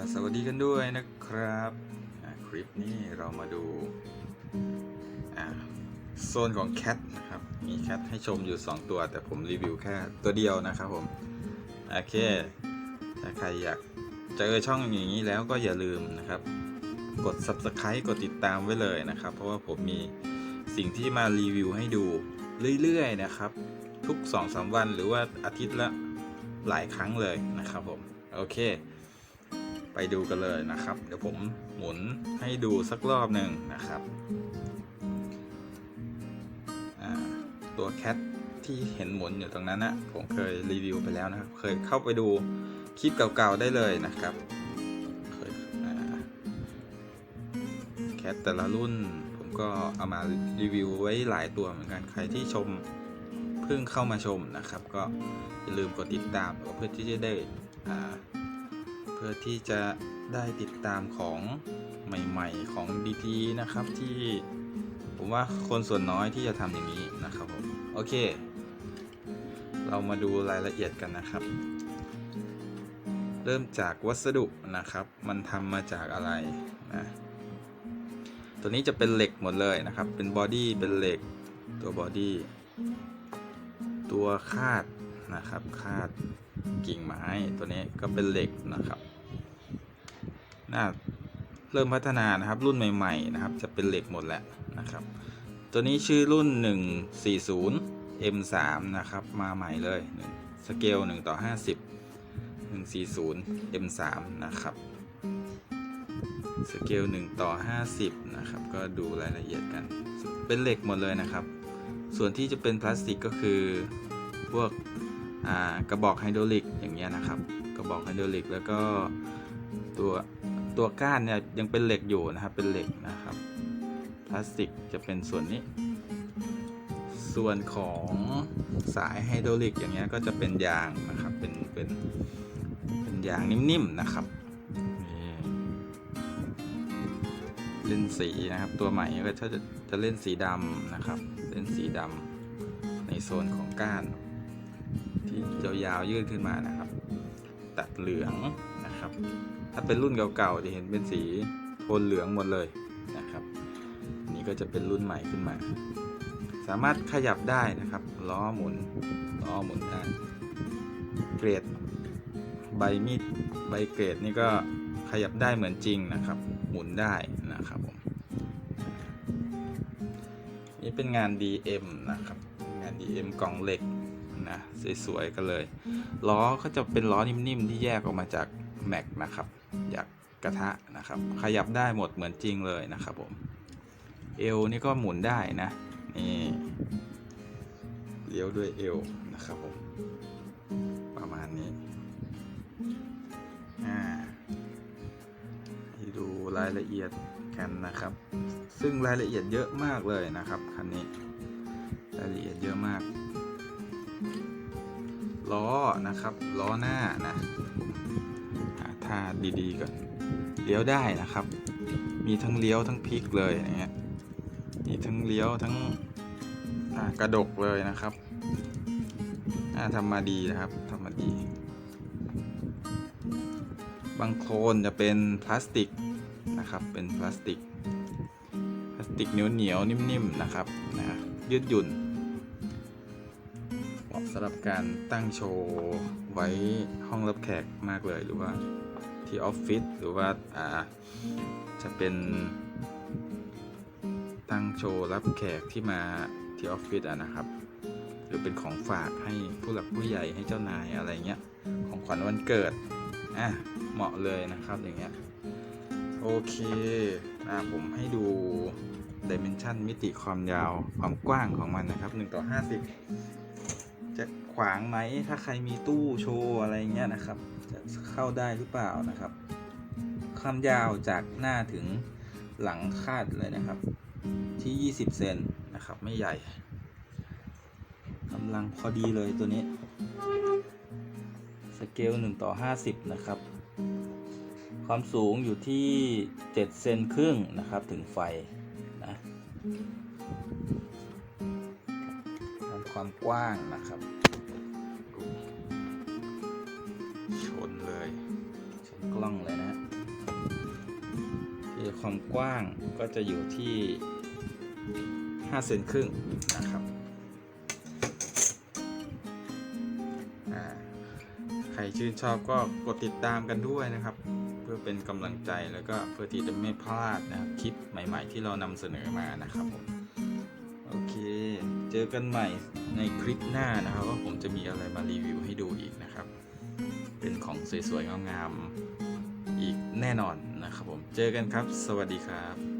สวัสดีกันด้วยนะครับคลิปนี้เรามาดูาโซนของแคทนะครับมีแคทให้ชมอยู่ 2 ตัว แต่ผมรีวิวแค่ตัวเดียวนะครับผม โอเค ถ้าใครอยากเจอช่องอย่างนี้แล้วก็อย่าลืมนะครับ กด subscribe กดติดตามไว้เลยนะครับ เพราะว่าผมมีสิ่งที่มารีวิวให้ดูเรื่อยๆนะครับ ทุก 2-3 วันหรือว่าอาทิตย์ละหลายครั้งเลยนะครับผม โอเค ไปดูกันเลยนะครับ เดี๋ยวผมหมุนให้ดูสักรอบหนึ่งนะครับตัวแคทที่เห็นหมุนอยู่ตรงนั้นนะผมเคยรีวิวไปแล้วนะครับ เคยเข้าไปดูคลิปเก่าๆได้เลยนะครับเคยแคทแต่ละรุ่นผมก็เอามารีวิวไว้หลายตัวเหมือนกันใครที่ชมเพิ่งเข้ามาชมนะครับ ก็อย่าลืมกดติดตามเพื่อที่จะได้อ่า เพื่อที่จะได้ติดตามของใหม่ ๆ ของดีๆนะครับที่ผมว่าคนส่วนน้อยที่จะทำอย่างนี้นะครับผมโอเค เรามาดูรายละเอียดกันนะครับ เริ่มจากวัสดุนะครับ มันทำมาจากอะไรนะตัวนี้จะเป็นเหล็กหมดเลยนะครับ เป็นบอดี้เป็นเหล็กตัวบอดี้ตัวคาดนะครับคาด กิ่งไม้ตัวนี้ก็เป็นเหล็กนะครับน่าเริ่มพัฒนานะครับรุ่นใหม่ๆนะครับ จะเป็นเหล็กหมดแหละนะครับ ตัวนี้ชื่อรุ่น 140 M3 นะครับ มาใหม่เลยสเกล1ต่อ 50 140 M3 นะครับสเกล1ต่อ 50 นะครับ ก็ดูรายละเอียดกัน เป็นเหล็กหมดเลยนะครับ ส่วนที่จะเป็นพลาสติกก็คือพวก กระบอกไฮดรอลิกอย่างเงี้ยนะครับ กระบอกไฮดรอลิกแล้วก็ตัวตัวก้านเนี่ยยังเป็นเหล็กอยู่นะครับ เป็นเหล็กนะครับ พลาสติกจะเป็นส่วนนี้ ส่วนของสายไฮดรอลิกอย่างเงี้ยก็จะเป็นยางนะครับ เป็นเป็นเป็นยางนิ่มๆนะครับนี่เล่นสีนะครับ ตัวใหม่ก็จะจะเล่นสีดำนะครับ เล่นสีดำในโซนของก้าน ที่ยาวๆยื่นขึ้นมานะครับ ตัดเหลืองนะครับ ถ้าเป็นรุ่นเก่าๆจะเห็นเป็นสีโทนเหลืองหมดเลยนะครับนนี้ก็จะเป็นรุ่นใหม่ขึ้นมา สามารถขยับได้นะครับ ล้อหมุนล้อหมุนได้เกรดใบมีดใบเกรดนี่ก็ขยับได้เหมือนจริงนะครับ หมุนได้นะครับผมนี่เป็นงาน DM นะครับ งาน DM กล่องเหล็ก นะสวยๆกันเลย ล้อก็จะเป็นล้อนิ่มๆที่แยกออกมาจากแม็กนะครับจากกระทะนะครับ ขยับได้หมดเหมือนจริงเลยนะครับผมเอวนี่ก็หมุนได้นะนี่เลี้ยวด้วยเอวนะครับผมประมาณนี้อ่าให้ดูรายละเอียดกันนะครับ ซึ่งรายละเอียดเยอะมากเลยนะครับคันนี้รายละเอียดเยอะมาก ล้อนะครับ ล้อหน้านะหาท่าดีๆก่อนเลี้ยวได้นะครับ มีทั้งเลี้ยวทั้งพลิกเลยอย่างเงี้ยมีทั้งเลี้ยวทั้งกระดกเลยนะครับทำมาดีนะครับทำมาดี บางโคลนจะเป็นพลาสติกนะครับเป็นพลาสติกพลาสติกเหนียวๆนิ่มๆนะครับนะยืดหยุ่น สำหรับการตั้งโชว์ไว้ห้องรับแขกมากเลยหรือว่าที่ออฟฟิศหรือว่าอ่าจะเป็นตั้งโชว์รับแขกที่มาที่ออฟฟิศอะนะครับ หรือเป็นของฝากให้ผู้หลักผู้ใหญ่ให้เจ้านายอะไรเงี้ยของขวัญวันเกิดอะเหมาะเลยนะครับอย่างเงี้ยโอเคนะผมให้ดูดิเมนชันมิติความยาวความกว้างของมันนะครับ1ต่อ50 จะขวางไหมถ้าใครมีตู้โชว์อะไรเงี้ยนะครับ จะเข้าได้หรือเปล่านะครับความยาวจากหน้าถึงหลังคาดเลยนะครับ ที่ 20 เซนนะครับ ไม่ใหญ่กำลังพอดีเลยตัวนี้ สเกล 1 ต่อ 50 นะครับ ความสูงอยู่ที่ 7 เซนครึ่งนะครับถึงไฟนะ ความกว้างนะครับ ชนเลยชนกล้องเลยนะความกว้างก็จะอยู่ที่5เซนครึ่งนะครับอ่าใครชื่นชอบก็กดติดตามกันด้วยนะครับ เพื่อเป็นกำลังใจแล้วก็เพื่อที่จะไม่พลาดนะครับคลิปใหม่ ๆ ที่เรานำเสนอมานะครับผม โอเค เจอกันใหม่ในคลิปหน้านะครับ ว่าผมจะมีอะไรมารีวิวให้ดูอีกนะครับ เป็นของสวยๆงามๆอีกแน่นอนนะครับผม เจอกันครับ สวัสดีครับ